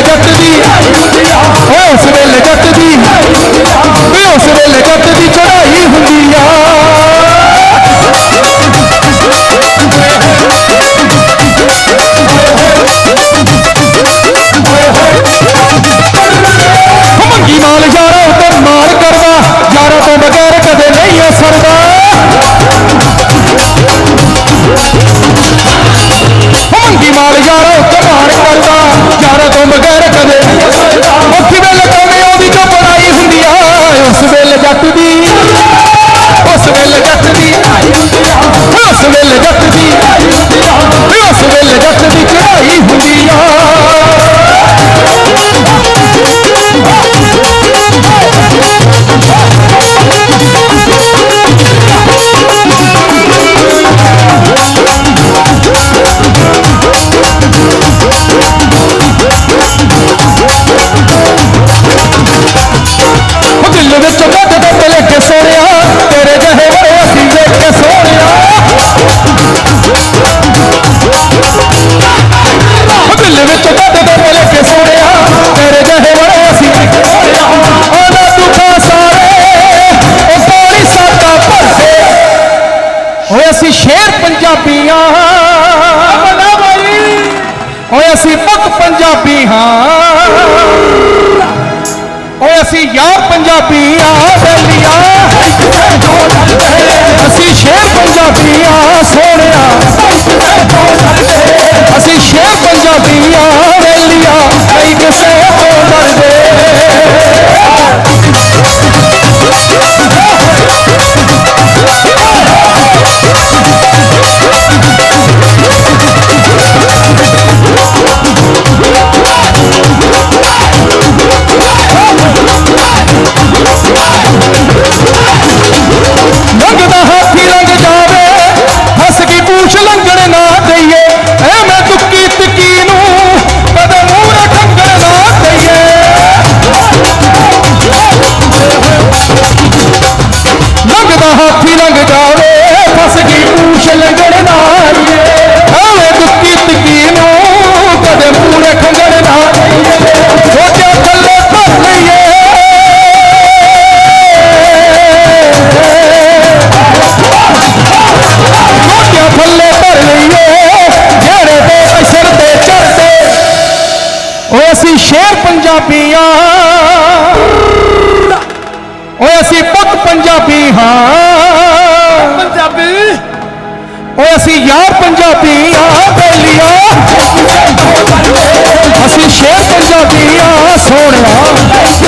Eh, oh, se belle Katedi! Hey, eh, Osebelle oh, Katedi! Hey, Osebelle Katedi! جت فيه اللي سبيل جت ਸ਼ੇਰ ਪੰਜਾਬੀਆਂ। ਬਣਾ ਬਾਈ। ਓਏ ਅਸੀਂ ਪੁੱਤ ਪੰਜਾਬੀ ਹਾਂ। ਓਏ ਅਸੀਂ ਯਾਰ ਪੰਜਾਬੀਆਂ ਬੇਲੀਆਂ ਅਸੀਂ ਸ਼ੇਰ ਪੰਜਾਬੀਆਂ ਸੋਹਣਿਆ। ਅਸੀਂ ਸ਼ੇਰ ਪੰਜਾਬੀਆਂ ਬੇਲੀਆਂ ਲੰਘਦਾ ਹਾਥੀ ਲੰਘ ਜਾਵੇ, ਫਸ ਗਈ ਪੂਛ ਲੰਘਣ ਨਾ ਦਈਏ ਐਵੇਂ ਤਕੀ ਨੂੰ ਕਦੇ ਮੂੰਹ ਰੱਖਣ ਨਾ ਦਈਏ ਥੱਲੇ ਧਰ ਲਈਏ। ਮੋਟਿਆਂ ਥੱਲੇ ਧਰ ਲਈਏ, ਜਿਹੜੇ ਦੇ ਅਸਰ ਤੇ ਚੜਦੇ ਓਏ ਅਸੀਂ ਸ਼ੇਰ ਪੰਜਾਬੀਆਂ ਓਏ ਅਸੀਂ ਪੁੱਤ ਪੰਜਾਬੀ ਹਾਂ। ਪੰਜਾਬੀ? ਓਏ ਅਸੀਂ ਯਾਰ ਪੰਜਾਬੀਆਂ ਬੇਲੀਆਂ। ਅਸੀਂ ਸ਼ੇਰ ਪੰਜਾਬੀਆਂ ਸੋਹਣਿਆ।